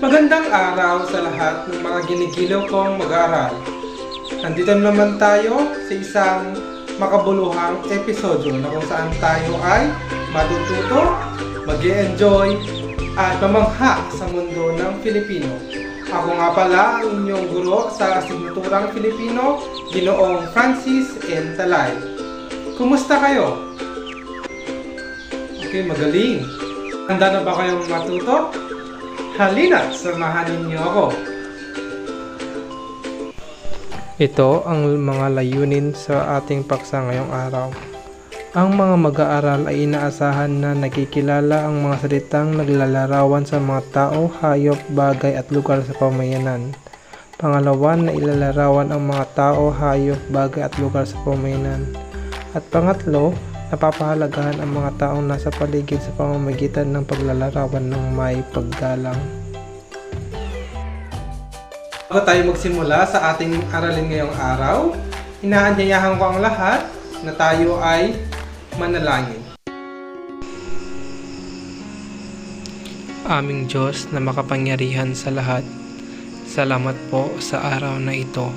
Magandang araw sa lahat ng mga ginigiliw kong mag-aaral. Nandito naman tayo sa isang makabuluhang episodyo na kung saan tayo ay matututo, mag enjoy at mamangha sa mundo ng Filipino. Ako nga pala ang inyong guro sa asignaturang Filipino, Ginoong Francis N. Talay. Kumusta kayo? Okay, magaling. Handa na ba kayong matuto? Halina't samahan ninyo ako. Ito ang mga layunin sa ating paksa ngayong araw. Ang mga mag-aaral ay inaasahan na nakikilala ang mga salitang naglalarawan sa mga tao, hayop, bagay at lugar sa pamayanan. Pangalawa na ilalarawan ang mga tao, hayop, bagay at lugar sa pamayanan. At pangatlo, napapahalagahan ang mga taong nasa paligid sa pamamagitan ng paglalarawan ng may paggalang. Bago tayo magsimula sa ating aralin ngayong araw, inaanyayahan ko ang lahat na tayo ay manalangin. Aming Diyos na makapangyarihan sa lahat, salamat po sa araw na ito.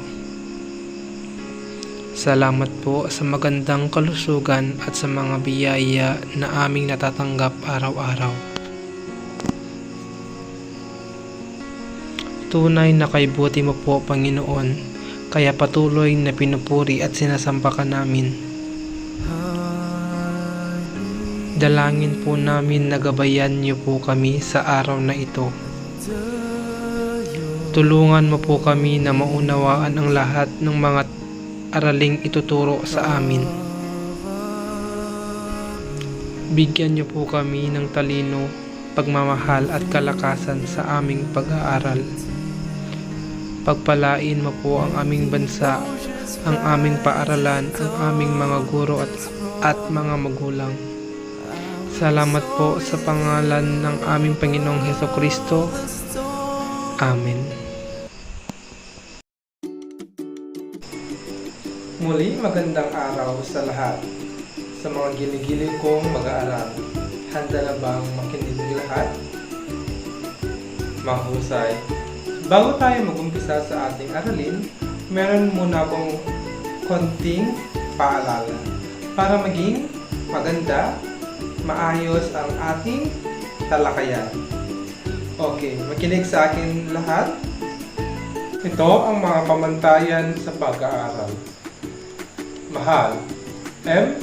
Salamat po sa magandang kalusugan at sa mga biyaya na aming natatanggap araw-araw. Tunay na kay buti mo po, Panginoon, kaya patuloy na pinupuri at sinasamba ka namin. Dalangin po namin na gabayan niyo po kami sa araw na ito. Tulungan mo po kami na maunawaan ang lahat ng mga araling ituturo sa amin. Bigyan niyo po kami ng talino, pagmamahal at kalakasan sa aming pag-aaral. Pagpalain mo po ang aming bansa, ang aming paaralan, ang aming mga guro at, at mga magulang. Salamat po sa pangalan ng aming Panginoong Heso Kristo. Amen. Muli, magandang araw sa lahat. Sa mga ginigilig kong mag-aaral, handa na bang makinig lahat? Mahusay. Bago tayo mag-umpisa sa ating aralin, meron muna akong konting paalala para maging maganda, maayos ang ating talakayan. Okay, makinig sa akin lahat. Ito ang mga pamantayan sa pag-aaral. Mahal. M.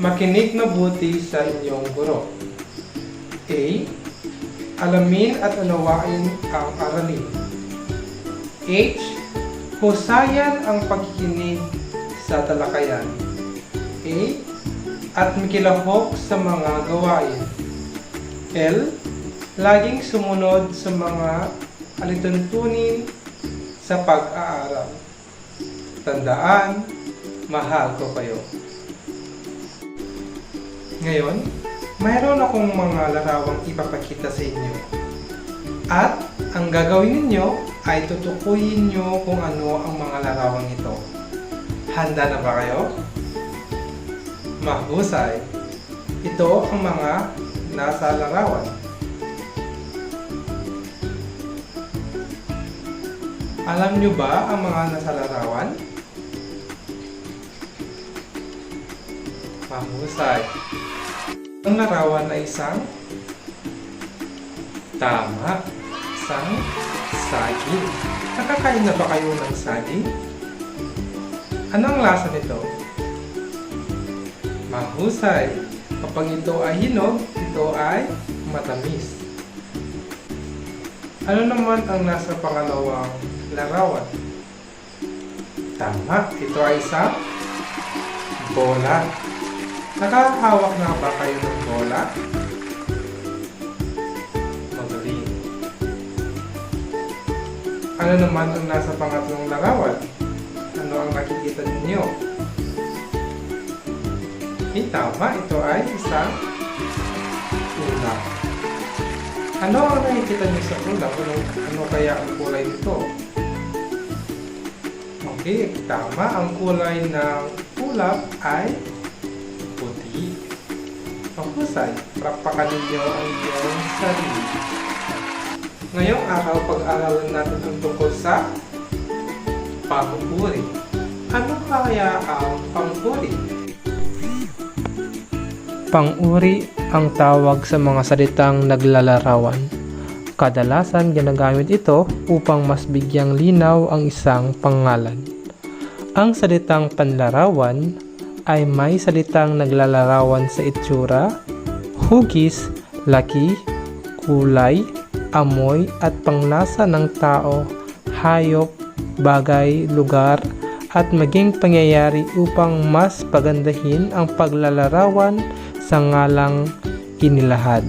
Makinig mabuti sa inyong guro. A. Alamin at unawain ang aralin. H. Husayan ang pagkikinig sa talakayan. A. At mikilahok sa mga gawain. L. Laging sumunod sa mga alituntunin sa pag-aaral. Tandaan, mahal ko kayo. Ngayon, mayroon akong mga larawang ipapakita sa inyo. At ang gagawin ninyo ay tutukuyin nyo kung ano ang mga larawang ito. Handa na ba kayo? Mahusay. Ito ang mga nasa larawan. Alam nyo ba ang mga nasa larawan? Mahusay. Ang larawan ay isang tama, isang saging. Nakakain na ba kayo ng saging? Anong lasa nito? Mahusay. Kapag ito ay hinog, ito ay matamis. Ano naman ang nasa pangalawang larawan? Tama, ito ay isang bola. Nakahawak na ba kayo ng bola? Magaling. Ano naman ang nasa pangatlong larawan? Ano ang nakikita ninyo? Eh, tama. Ito ay isang ulap. Ano ang nakikita niyo sa ulap? Ano, ano kaya ang kulay nito? Okay, tama. Ang kulay ng ulap ay. Mahusay. Prakpakan ninyo ang iyong sarili. Ngayong araw, pag-aralan natin ang tungkol sa panguri. Ano kaya ang panguri? Panguri ang tawag sa mga salitang naglalarawan. Kadalasan ginagamit ito upang mas bigyang linaw ang isang pangalan. Ang salitang panlarawan ay may salitang naglalarawan sa itsura, hugis, laki, kulay, amoy at panglasa ng tao, hayop, bagay, lugar at maging pangyayari upang mas pagandahin ang paglalarawan sa ngalang inilahad.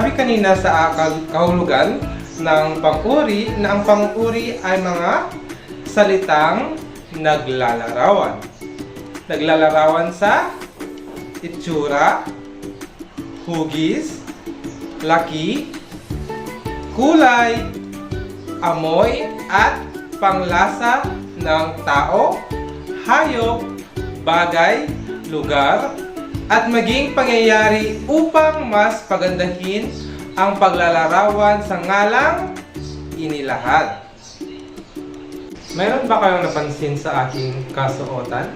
Sabi kanina sa kahulugan ng panguri na ang panguri ay mga salitang naglalarawan. Naglalarawan sa itsura, hugis, laki, kulay, amoy at panglasa ng tao, hayop, bagay, lugar, at maging pangyayari upang mas pagandahin ang paglalarawan sa ngalang inilahad. Mayroon ba kayong napansin sa aking kasuotan?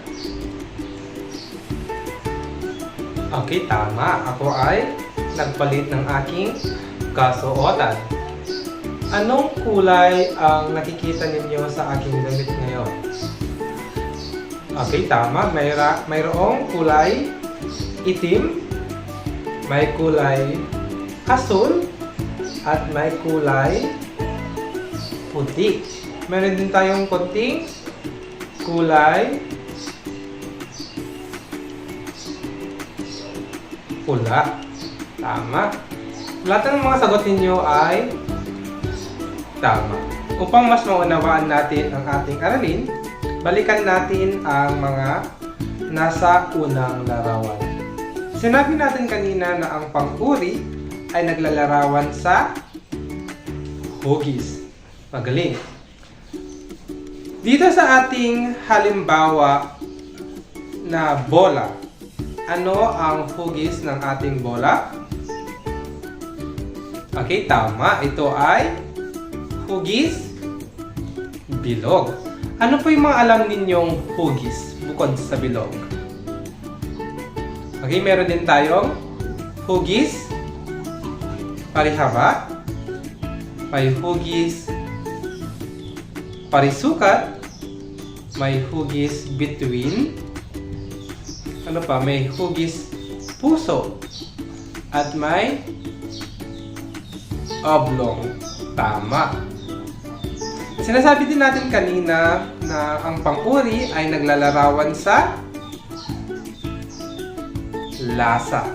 Okay, tama. Ako ay nagpalit ng aking kasuotan. Anong kulay ang nakikita ninyo sa aking damit ngayon? Okay, tama. Mayra, mayroong kulay itim, may kulay asul, at may kulay puti. Meron din tayong konting kulay pula. Tama. Lahat ng mga sagot ninyo ay tama. Upang mas maunawaan natin ang ating aralin, balikan natin ang mga nasa unang larawan. Sinabi natin kanina na ang panguri ay naglalarawan sa hugis. Magaling. Dito sa ating halimbawa na bola, ano ang hugis ng ating bola? Okay, tama. Ito ay hugis bilog. Ano po yung mga alam ninyong hugis bukod sa bilog? Okay, meron din tayong hugis parihaba, may hugis parisukat, may hugis between, ano pa, may hugis puso, at may oblong. Tama. Sinasabi din natin kanina na ang panguri ay naglalarawan sa lasa.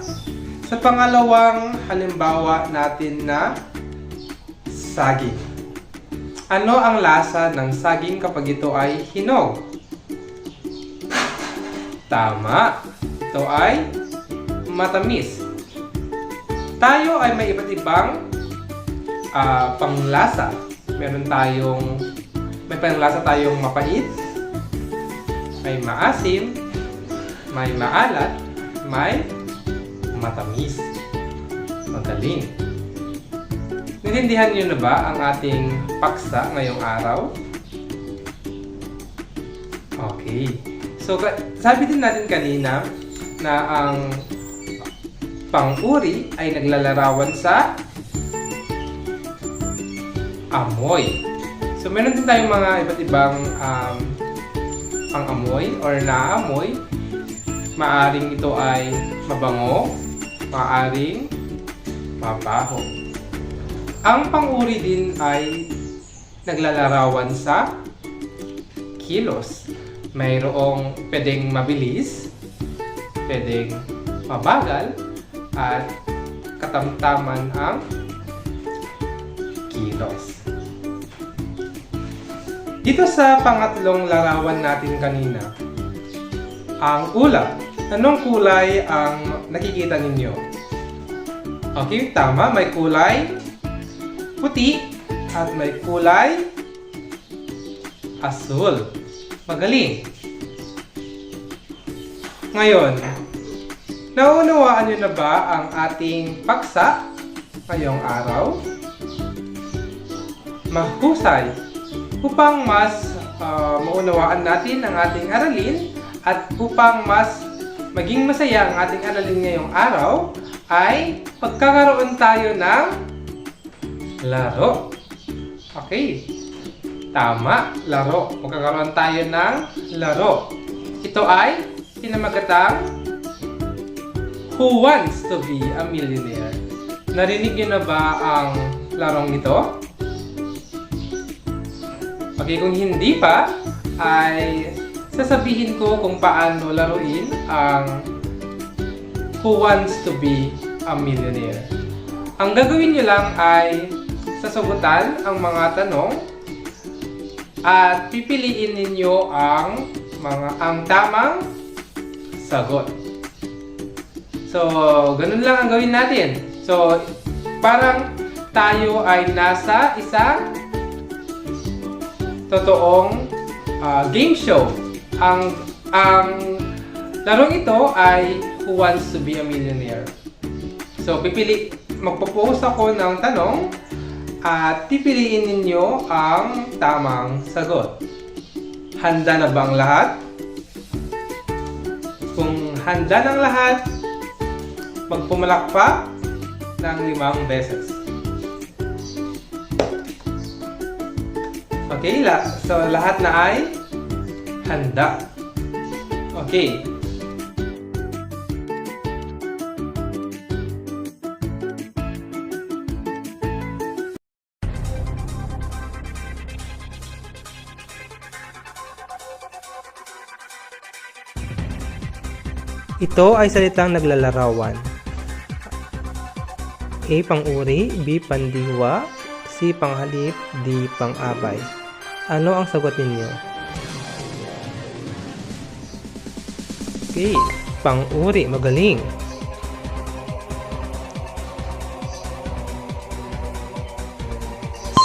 Sa pangalawang halimbawa natin na saging. Ano ang lasa ng saging kapag ito ay hinog? Tama. Ito ay matamis. Tayo ay may iba't ibang ah, panglasa. Meron tayong may panglasa tayong mapait, may maasim, may maalat, may matamis. Magaling. Naintindihan niyo na ba ang ating paksa ngayong araw? Okay. So, sabi din natin kanina na ang panguri ay naglalarawan sa amoy. So, meron din tayong mga iba't ibang um, pang-amoy or naamoy maaring ito ay mabango, maaring mabaho. Ang panguri din ay naglalarawan sa kilos. Mayroong pwedeng mabilis, pwedeng mabagal, at katamtaman ang kilos. Dito sa pangatlong larawan natin kanina, ang ulap. Anong kulay ang nakikita ninyo? Okay, tama. May kulay puti at may kulay asul. Magaling. Ngayon, naunawaan nyo na ba ang ating paksa ngayong araw? mahusay. Upang mas ah, maunawaan natin ang ating aralin at upang mas maging masaya ang ating aralin ngayong araw, ay pagkakaroon tayo ng laro. Okay. Tama, laro. Magkakaroon tayo ng laro. Ito ay pinamagatang Who Wants to be a Millionaire? Narinig niyo na ba ang larong ito? Okay, kung hindi pa, ay sasabihin ko kung paano laruin ang Who Wants to be a Millionaire. Ang gagawin nyo lang ay sasagutan ang mga tanong at pipiliin ninyo ang mga ang tamang sagot. So, ganun lang ang gawin natin. So, parang tayo ay nasa isang totoong ah, game show. Ang ang larong ito ay Who Wants to be a Millionaire. So, pipili magpo-post ako ng tanong at pipiliin ninyo ang tamang sagot. Handa na bang lahat? Kung handa ng lahat, magpumalakpak ng limang beses. Okay, la so lahat na ay handa. Okay. Ito ay salitang naglalarawan. A. Panguri, B. Pandiwa, C. Panghalip, D. Pangabay. Ano ang sagot ninyo? Okay, panguri, magaling.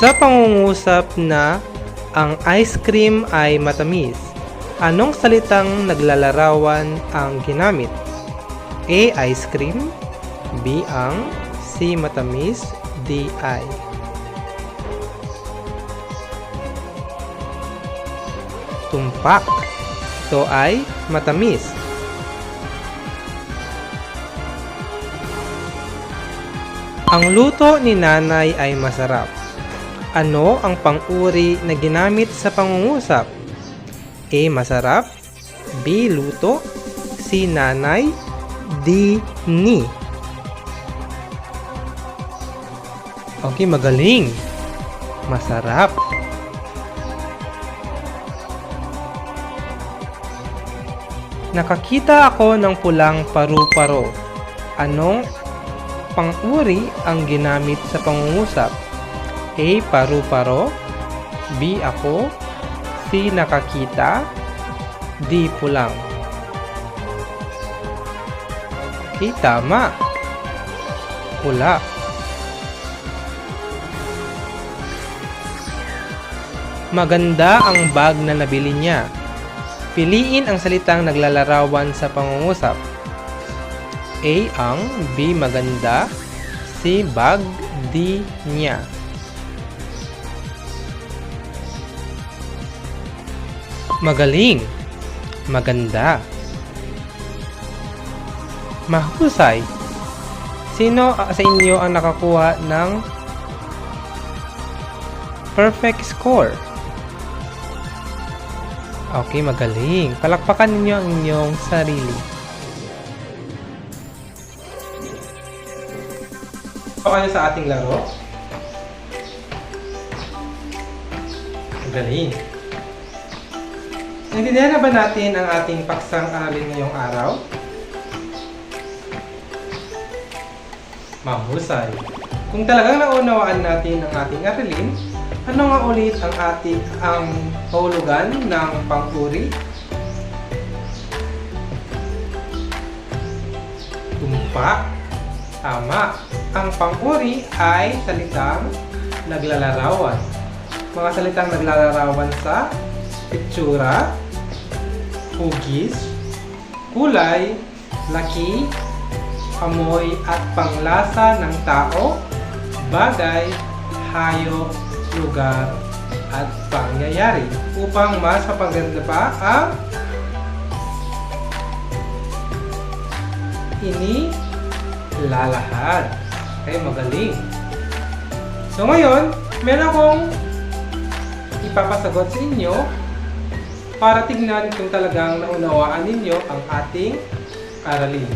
Sa pangungusap na ang ice cream ay matamis, anong salitang naglalarawan ang ginamit? A. Ice cream B. Ang C. Matamis D. Ay Tumpak Ito ay matamis Ang luto ni nanay ay masarap. Ano ang pang-uri na ginamit sa pangungusap? A. Masarap B. Luto C. Nanay D. Ni Okay, magaling. Masarap. Nakakita ako ng pulang paru-paro. Anong pang-uri ang ginamit sa pangungusap? A. Paru-paro B. Ako C. Nakakita D. Pulang Okay, tama. Pula. Maganda ang bag na nabili niya. Piliin ang salitang naglalarawan sa pangungusap. A. Ang B. Maganda C. Bag D. Niya Magaling Maganda Mahusay Sino ah, sa inyo ang nakakuha ng perfect score? Okay, magaling. Palakpakan ninyo ang inyong sarili. Okay sa ating laro. Magaling. Naintindihan na ba natin ang ating paksang aralin ngayong araw? Mahusay. Kung talagang naunawaan natin ang ating aralin, ano nga ulit ang ating ang kahulugan ng pangpuri? Tumpa. Tama. Ang pangpuri ay salitang naglalarawan. Mga salitang naglalarawan sa itsura, hugis, kulay, laki, amoy at panglasa ng tao, bagay, hayop, lugar at pangyayari upang mas mapaganda pa ang inilalahad. Okay, magaling. So ngayon, meron akong ipapasagot sa inyo para tignan kung talagang naunawaan ninyo ang ating aralin.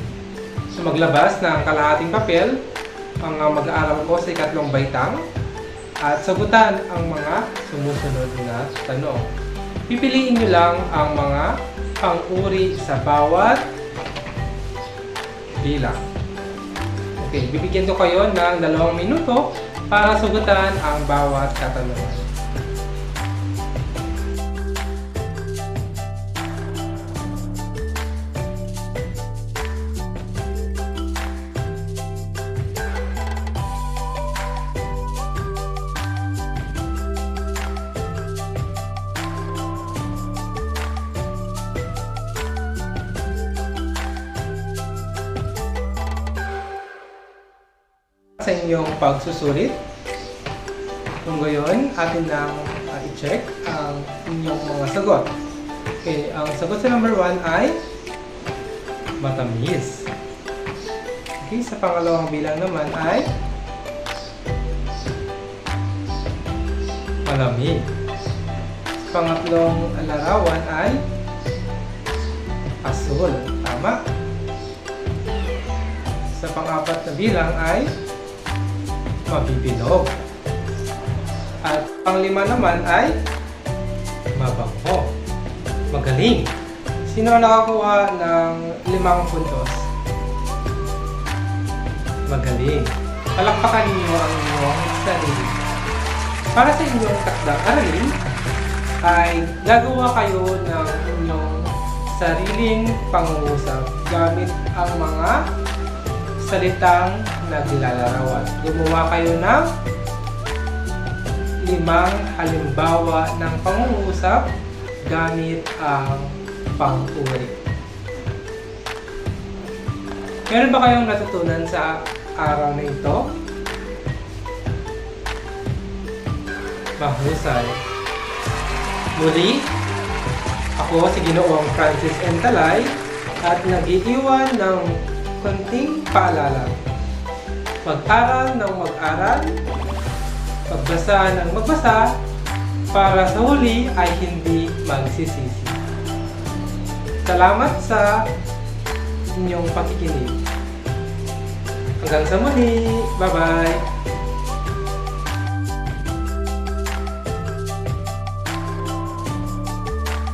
So maglabas ng kalahating papel ang mag-aaral ko sa ikatlong baitang at sagutan ang mga sumusunod na tanong. Pipiliin nyo lang ang mga pang-uri sa bawat bilang. Okay, bibigyan ko kayo ng dalawang minuto para sagutan ang bawat katanungan. Inyong pagsusulit. Kung gayon, atin nang uh, i-check ang inyong mga sagot. Okay, ang sagot sa number 1 ay matamis. Okay, sa pangalawang bilang naman ay malamig. Sa pangatlong larawan ay asul. Tama. Sa pang-apat na bilang ay mabibilog. At panglima naman ay mabango. Magaling. Sino ang nakakuha ng limang puntos? Magaling. Palakpakan ninyo ang inyong sarili. Para sa inyong takdang aralin, ay gagawa kayo ng inyong sariling pangungusap gamit ang mga salitang naglalarawan. Gumawa kayo ng limang halimbawa ng pangungusap gamit ang pang-uri. Meron ba kayong natutunan sa araw na ito? Mahusay. Muli, ako si Ginoong Francis Entalay at nag-iiwan ng konting paalala. Mag-aral ng mag-aral, magbasa ng magbasa, para sa huli ay hindi magsisisi. Salamat sa inyong pakikinig. Hanggang sa muli. Bye-bye.